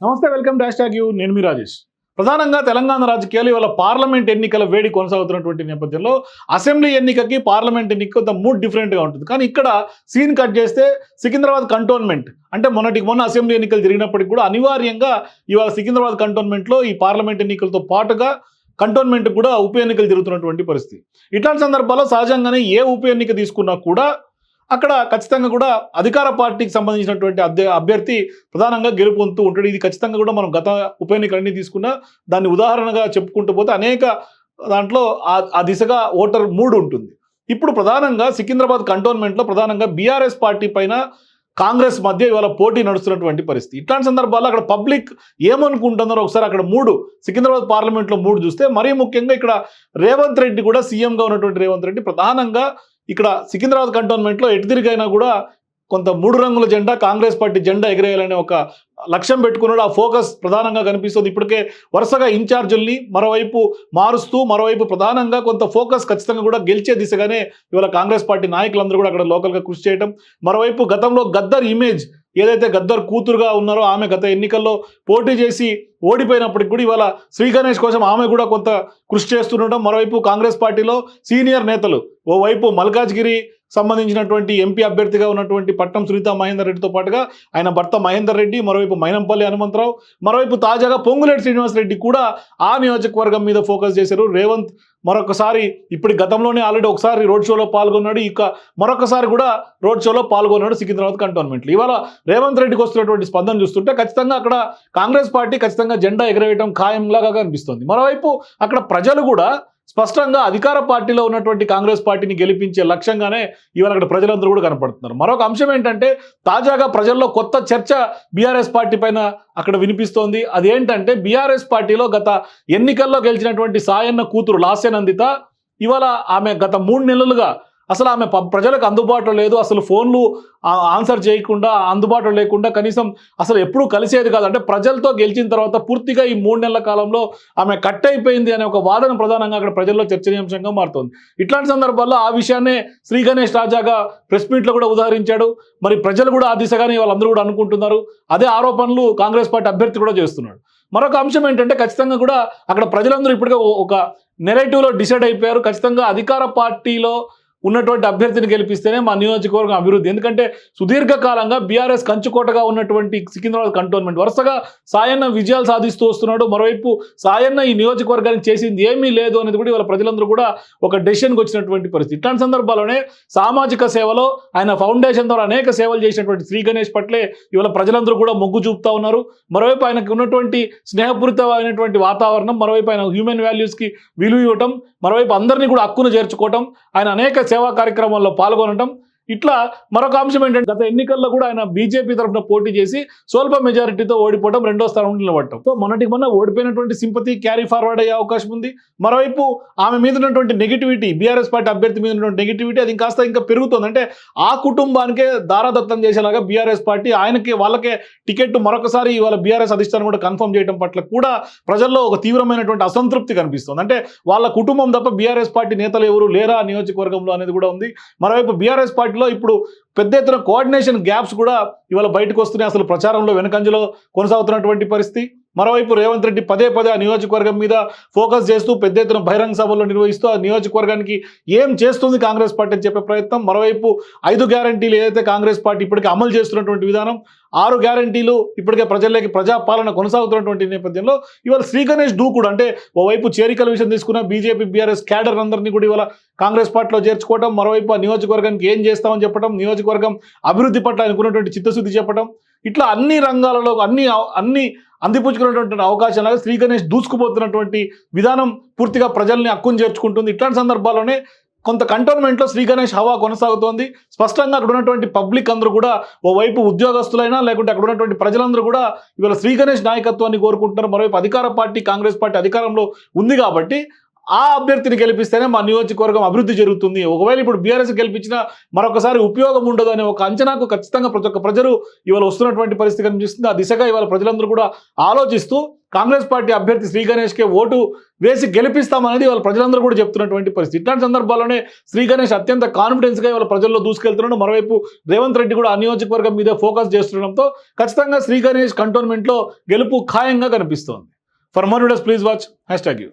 నమస్తే welcome dash tag you. నేను మీ రాజేష్. ప్రధానంగా తెలంగాణ రాజకీయాలు ఇవాళ పార్లమెంట్ ఎన్నికల వేడి కొనసాగుతున్నటువంటి నేపథ్యంలో అసెంబ్లీ ఎన్నికకి పార్లమెంట్ ఎన్నిక కొంత మూడ్ డిఫరెంట్గా ఉంటుంది. కానీ ఇక్కడ సీన్ కట్ చేస్తే సికింద్రాబాద్ కంటోన్మెంట్ అంటే మొన్నటికి మొన్న అసెంబ్లీ ఎన్నికలు జరిగినప్పటికీ కూడా అనివార్యంగా ఇవాళ సికింద్రాబాద్ కంటోన్మెంట్లో ఈ పార్లమెంట్ ఎన్నికలతో పాటుగా కంటోన్మెంట్ కూడా ఉప ఎన్నికలు జరుగుతున్నటువంటి పరిస్థితి. ఇట్లాంటి సందర్భాల్లో సహజంగానే ఏ ఉప ఎన్నిక తీసుకున్నా కూడా అక్కడ ఖచ్చితంగా కూడా అధికార పార్టీకి సంబంధించినటువంటి అభ్య అభ్యర్థి ప్రధానంగా గెలుపొందుతూ ఉంటాడు. ఇది ఖచ్చితంగా కూడా మనం గత ఉప ఎన్నికలన్నీ తీసుకున్నా దాన్ని ఉదాహరణగా చెప్పుకుంటూ పోతే అనేక దాంట్లో ఆ- దిశగా ఓటర్ మూడు ఉంటుంది. ఇప్పుడు ప్రధానంగా సికింద్రాబాద్ కంటోన్మెంట్లో ప్రధానంగా బీఆర్ఎస్ పార్టీ పైన కాంగ్రెస్ మధ్య ఇవాళ పోటీ నడుస్తున్నటువంటి పరిస్థితి. ఇట్లాంటి సందర్భాల్లో అక్కడ పబ్లిక్ ఏమనుకుంటున్నారో ఒకసారి అక్కడ మూడు సికింద్రాబాద్ పార్లమెంట్లో మూడు చూస్తే మరీ ముఖ్యంగా ఇక్కడ రేవంత్ రెడ్డి కూడా సీఎంగా ఉన్నటువంటి రేవంత్ రెడ్డి ప్రధానంగా ఇక్కడ సికింద్రాబాద్ కంటోన్మెంట్లో ఎటు తిరిగైనా కూడా కొంత మూడు రంగుల జెండా కాంగ్రెస్ పార్టీ జెండా ఎగిరేయాలనే ఒక లక్ష్యం పెట్టుకున్నాడు. ఆ ఫోకస్ ప్రధానంగా కనిపిస్తుంది. ఇప్పటికే వరుసగా ఇన్ఛార్జుల్ని మరోవైపు మారుస్తూ మరోవైపు ప్రధానంగా కొంత ఫోకస్ ఖచ్చితంగా కూడా గెలిచే దిశగానే ఇవాళ కాంగ్రెస్ పార్టీ నాయకులందరూ కూడా అక్కడ లోకల్గా కృషి చేయడం మరోవైపు గతంలో గద్దర్ ఇమేజ్ ఏదైతే గద్దర్ కూతురుగా ఉన్నారో ఆమె గత ఎన్నికల్లో పోటీ చేసి ఓడిపోయినప్పటికి కూడా ఇవాళ శ్రీ గణేష్ కోసం ఆమె కూడా కొంత కృషి చేస్తుండటం. మరోవైపు కాంగ్రెస్ పార్టీలో సీనియర్ నేతలు ఓవైపు మల్కాజ్గిరి సంబంధించినటువంటి ఎంపీ అభ్యర్థిగా ఉన్నటువంటి పట్నం సునీత మహేందర్ రెడ్డితో పాటుగా ఆయన భర్త మహేందర్ రెడ్డి మరోవైపు మైనంపల్లి హనుమంతరావు మరోవైపు తాజాగా పొంగులేటి శ్రీనివాస్ రెడ్డి కూడా ఆ నియోజకవర్గం మీద ఫోకస్ చేశారు. రేవంత్ మరొకసారి ఇప్పుడు గతంలోనే ఆల్రెడీ ఒకసారి రోడ్ షోలో పాల్గొన్నాడు. ఇక మరొకసారి కూడా రోడ్ షోలో పాల్గొన్నాడు సికింద్రాబాద్ కంటోన్మెంట్లు ఇవాళ రేవంత్ రెడ్డికి వస్తున్నటువంటి స్పందన చూస్తుంటే ఖచ్చితంగా అక్కడ కాంగ్రెస్ పార్టీ ఖచ్చితంగా జెండా ఎగరవేయడం ఖాయంలాగా కనిపిస్తుంది. మరోవైపు అక్కడ ప్రజలు కూడా స్పష్టంగా అధికార పార్టీలో ఉన్నటువంటి కాంగ్రెస్ పార్టీని గెలిపించే లక్ష్యంగానే ఇవాళ అక్కడ ప్రజలందరూ కూడా కనపడుతున్నారు. మరొక అంశం ఏంటంటే తాజాగా ప్రజల్లో కొత్త చర్చ బీఆర్ఎస్ పార్టీ పైన అక్కడ వినిపిస్తోంది. అదేంటంటే బీఆర్ఎస్ పార్టీలో గత ఎన్నికల్లో గెలిచినటువంటి సాయన్న కూతురు లాస్యనందిత ఇవాళ ఆమె గత మూడు నెలలుగా అసలు ఆమె ప- ప్రజలకు అందుబాటులో లేదు. అసలు ఫోన్లు ఆన్సర్ చేయకుండా అందుబాటులో లేకుండా కనీసం అసలు ఎప్పుడూ కలిసేది కాదు. అంటే ప్రజలతో గెలిచిన తర్వాత పూర్తిగా ఈ మూడు నెలల కాలంలో ఆమె కట్ అయిపోయింది అనే ఒక వాదన ప్రధానంగా అక్కడ ప్రజల్లో చర్చనీయాంశంగా మారుతోంది. ఇట్లాంటి సందర్భాల్లో ఆ విషయాన్నే శ్రీ గణేష్ రాజాగా ప్రెస్ మీట్లో కూడా ఉదాహరించాడు. మరి ప్రజలు కూడా ఆ దిశగానే వాళ్ళందరూ కూడా అనుకుంటున్నారు. అదే ఆరోపణలు కాంగ్రెస్ పార్టీ అభ్యర్థి కూడా చేస్తున్నాడు. మరొక అంశం ఏంటంటే ఖచ్చితంగా కూడా అక్కడ ప్రజలందరూ ఇప్పటికే ఓ- ఒక నెరేటివ్లో డిసైడ్ అయిపోయారు. ఖచ్చితంగా అధికార పార్టీలో ఉన్నటువంటి అభ్యర్థిని గెలిపిస్తేనే మా నియోజకవర్గం అభివృద్ధి. ఎందుకంటే సుదీర్ఘకాలంగా బీఆర్ఎస్ కంచుకోటగా ఉన్నటువంటి సికింద్రాబాద్ కంటోన్మెంట్ వరుసగా సాయన్న విజయాలు సాధిస్తూ వస్తున్నాడు. మరోవైపు సాయన్న ఈ నియోజకవర్గానికి చేసింది ఏమీ లేదు అనేది కూడా ఇవాళ ప్రజలందరూ కూడా ఒక డెసిషన్కి వచ్చినటువంటి పరిస్థితి. ఇట్లాంటి సందర్భాల్లోనే సామాజిక సేవలో ఆయన ఫౌండేషన్ ద్వారా అనేక సేవలు చేసినటువంటి శ్రీ గణేష్ పట్లే ఇవాళ ప్రజలందరూ కూడా మొగ్గు చూపుతా ఉన్నారు. మరోవైపు ఆయనకు ఉన్నటువంటి స్నేహపూరితమైనటువంటి వాతావరణం మరోవైపు ఆయన హ్యూమన్ వాల్యూస్కి విలువ ఇవ్వటం మరోవైపు అందరినీ కూడా హక్కును చేర్చుకోవటం ఆయన అనేక సేవా కార్యక్రమాల్లో పాల్గొనడం ఇట్లా మరొక అంశం ఏంటంటే గత ఎన్నికల్లో కూడా ఆయన బీజేపీ తరఫున పోటీ చేసి స్వల్ప మెజారిటీతో ఓడిపోవడం రెండో స్థానంలో నిలబడటం. సో మొన్నటికి మొన్న ఓడిపోయినటువంటి సింపతి క్యారీ ఫార్వర్డ్ అయ్యే అవకాశం ఉంది. మరోవైపు ఆమె మీద ఉన్నటువంటి నెగిటివిటీ బీఆర్ఎస్ పార్టీ అభ్యర్థి మీద ఉన్నటువంటి నెగిటివిటీ అది ఇంకాస్త ఇంకా పెరుగుతుంది. అంటే ఆ కుటుంబానికే దారాదత్తం చేసేలాగా బీఆర్ఎస్ పార్టీ ఆయనకి వాళ్ళకే టికెట్ మరొకసారి ఇవాళ బీఆర్ఎస్ అధిష్టానం కూడా కన్ఫర్మ్ చేయడం పట్ల కూడా ప్రజల్లో ఒక తీవ్రమైనటువంటి అసంతృప్తి కనిపిస్తుంది. అంటే వాళ్ళ కుటుంబం తప్ప బీఆర్ఎస్ పార్టీ నేతలు ఎవరు లేరా నియోజకవర్గంలో అనేది కూడా ఉంది. మరోవైపు బీఆర్ఎస్ పార్టీలో ఇప్పుడు పెద్ద ఎత్తున కోఆర్డినేషన్ గ్యాప్స్ కూడా ఇవాళ బయటకు వస్తున్నాయి. అసలు ప్రచారంలో వెనకంజలో కొనసాగుతున్నటువంటి పరిస్థితి. మరోవైపు రేవంత్ రెడ్డి పదే పదే ఆ నియోజకవర్గం మీద ఫోకస్ చేస్తూ పెద్ద ఎత్తున బహిరంగ సభలో నిర్వహిస్తూ ఆ నియోజకవర్గానికి ఏం చేస్తుంది కాంగ్రెస్ పార్టీ అని చెప్పే ప్రయత్నం మరోవైపు ఐదు గ్యారంటీలు ఏదైతే కాంగ్రెస్ పార్టీ ఇప్పటికే అమలు చేస్తున్నటువంటి విధానం ఆరు గ్యారంటీలు ఇప్పటికే ప్రజల్లోకి ప్రజాపాలన కొనసాగుతున్నటువంటి నేపథ్యంలో ఇవాళ శ్రీ గణేష్ దూకుడు అంటే ఓవైపు చేరికల విషయం తీసుకున్న బీజేపీ బీఆర్ఎస్ క్యాడర్ అందరినీ కూడా ఇవాళ కాంగ్రెస్ పార్టీలో చేర్చుకోవడం మరోవైపు ఆ నియోజకవర్గానికి ఏం చేస్తామని చెప్పడం నియోజకవర్గం అభివృద్ధి పట్ల అనుకున్నటువంటి చిత్తశుద్ధి చెప్పడం ఇట్లా అన్ని రంగాలలో అన్ని అన్ని అందిపుచ్చుకున్నటువంటి అవకాశాలుగా శ్రీ గణేష్ దూసుకుపోతున్నటువంటి విధానం పూర్తిగా ప్రజల్ని హక్కును చేర్చుకుంటుంది. ఇట్లాంటి సందర్భాల్లోనే కొంత కంటోన్మెంట్లో శ్రీ గణేష్ హవా కొనసాగుతోంది. స్పష్టంగా అక్కడ ఉన్నటువంటి పబ్లిక్ అందరూ కూడా ఓవైపు ఉద్యోగస్తులైనా లేకుంటే అక్కడ ఉన్నటువంటి ప్రజలందరూ కూడా ఇవాళ శ్రీ గణేష్ నాయకత్వాన్ని కోరుకుంటున్నారు. మరోవైపు అధికార పార్టీ కాంగ్రెస్ పార్టీ అధికారంలో ఉంది కాబట్టి ఆ అభ్యర్థిని గెలిపిస్తేనే మా నియోజకవర్గం అభివృద్ధి జరుగుతుంది. ఒకవేళ ఇప్పుడు బీఆర్ఎస్ గెలిపించినా మరొకసారి ఉపయోగం ఉండదు అనే ఒక అంచనాకు ఖచ్చితంగా ప్రతి ఒక్క ప్రజలు ఇవాళ వస్తున్నటువంటి పరిస్థితి కనిపిస్తుంది. ఆ దిశగా ఇవాళ ప్రజలందరూ కూడా ఆలోచిస్తూ కాంగ్రెస్ పార్టీ అభ్యర్థి శ్రీ గణేష్కే ఓటు వేసి గెలిపిస్తామనేది వాళ్ళ ప్రజలందరూ కూడా చెప్తున్నటువంటి పరిస్థితి. ఇట్లాంటి సందర్భాల్లోనే శ్రీ గణేష్ అత్యంత కాన్ఫిడెన్స్గా ఇవాళ ప్రజల్లో దూసుకెళ్తున్నాడు. మరోవైపు రేవంత్ రెడ్డి కూడా ఆ నియోజకవర్గం మీద ఫోకస్ చేస్తుండడంతో ఖచ్చితంగా శ్రీ గణేష్ కంటోన్మెంట్లో గెలుపు ఖాయంగా కనిపిస్తోంది. For more videos please watch hashtag you